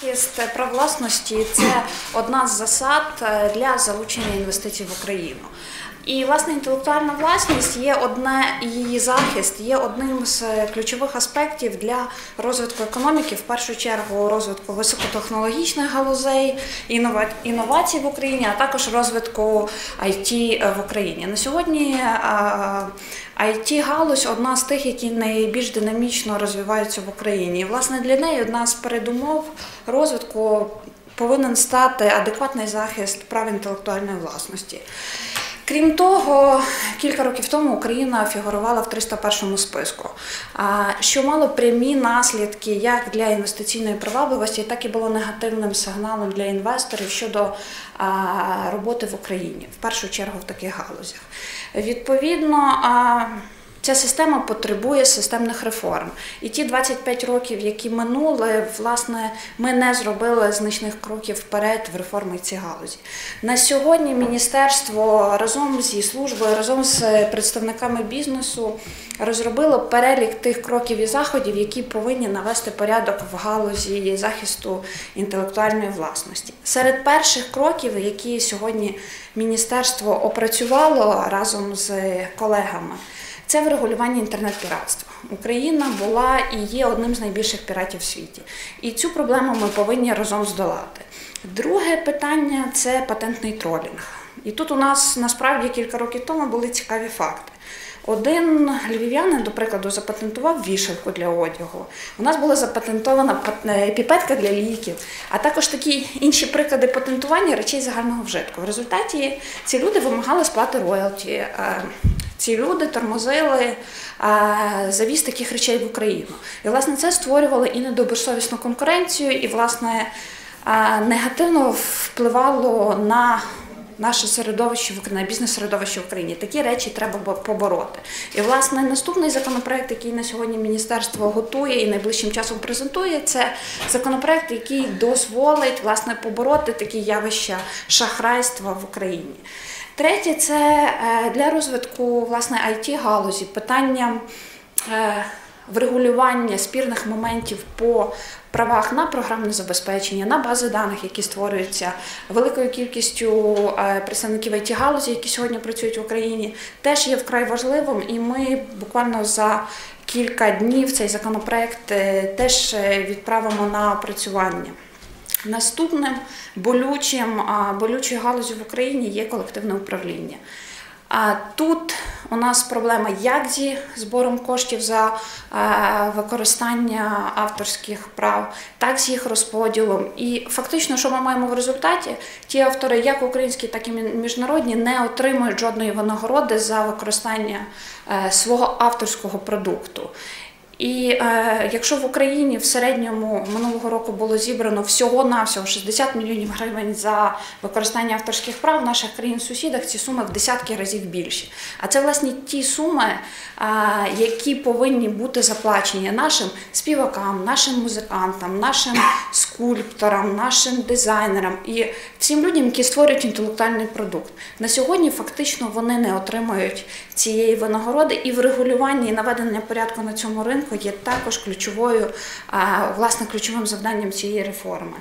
захист прав власності це одна з засад е, для залучення інвестицій в Україну. І власне інтелектуальна власність є одне її захист, є одним з е, ключових аспектів для розвитку економіки, в першу чергу розвитку високотехнологічних галузей, інновацій в Україні, а також розвитку IT в Україні. На сьогодні it галузь одна з тих, які найбільш динамічно розвиваються в Україні. І власне для неї одна з передумов розвитку повинен стати адекватний захист прав інтелектуальної власності. Крім того, кілька років тому Україна фігурувала в 301 списку, що мало прямі наслідки як для інвестиційної привабливості, так і було негативним сигналом для інвесторів щодо роботи в Україні, в першу чергу в таких галузях. Відповідно, Ця система потребує системних реформ. І ті 25 років, які минули, власне, ми не зробили значних кроків вперед в реформі цієї галузі. На сьогодні міністерство разом зі службою, разом з представниками бізнесу розробило перелік тих кроків і заходів, які повинні навести порядок в галузі захисту інтелектуальної власності. Серед перших кроків, які сьогодні міністерство опрацювало разом з колегами. Це врегулювання інтернет-піратства. Україна була і є одним з найбільших піратів в світі. І цю проблему ми повинні разом здолати. Друге питання це патентний тролінг. І тут у нас насправді кілька років тому були цікаві факти. Один львів'янин, до прикладу, запатентував вішалку для одягу. У нас була запатентована пат- піпетка для ліків, а також такі інші приклади патентування речей загального вжитку. В результаті ці люди вимагали сплати роялті. Е, Ці люди тормозили а, завіз таких речей в Україну. І, власне, це створювало і недобросовісну конкуренцію, і, власне, а, негативно впливало на наше середовище в Україні, бізнес-середовище в Україні. Такі речі треба побороти. І, власне, наступний законопроект, який на сьогодні міністерство готує і найближчим часом презентує, це законопроект, який дозволить власне побороти такі явища шахрайства в Україні. Третє це е, для розвитку власне it галузі питання е, врегулювання спірних моментів по правах на програмне забезпечення, на бази даних, які створюються великою кількістю е, представників it галузі, які сьогодні працюють в Україні, теж є вкрай важливим, і ми буквально за кілька днів цей законопроект е, теж е, відправимо на опрацювання. Наступним болючим, болючою галузю в Україні є колективне управління. А тут у нас проблема як зі збором коштів за е, використання авторських прав, так з їх розподілом. І фактично, що ми маємо в результаті, ті автори, як українські, так і мі- міжнародні, не отримують жодної винагороди за використання е, свого авторського продукту. І е, якщо в Україні в середньому минулого року було зібрано всього-навсього 60 мільйонів гривень за використання авторських прав, в наших країн-сусідах ці суми в десятки разів більші. А це власне ті суми, е, які повинні бути заплачені нашим співакам, нашим музикантам, нашим скульпторам, нашим дизайнерам і всім людям, які створюють інтелектуальний продукт. На сьогодні фактично вони не отримують цієї винагороди, і врегулювання і наведення порядку на цьому ринку є також ключовою, власне, ключовим завданням цієї реформи.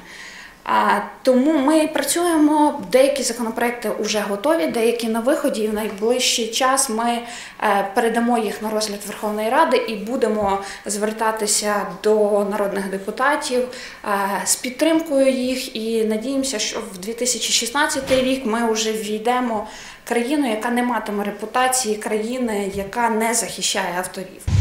Тому ми працюємо. Деякі законопроекти вже готові, деякі на виході. І в найближчий час ми е, передамо їх на розгляд Верховної Ради і будемо звертатися до народних депутатів е, з підтримкою їх. І надіємося, що в 2016 рік ми вже ввійдемо країну, яка не матиме репутації країни, яка не захищає авторів.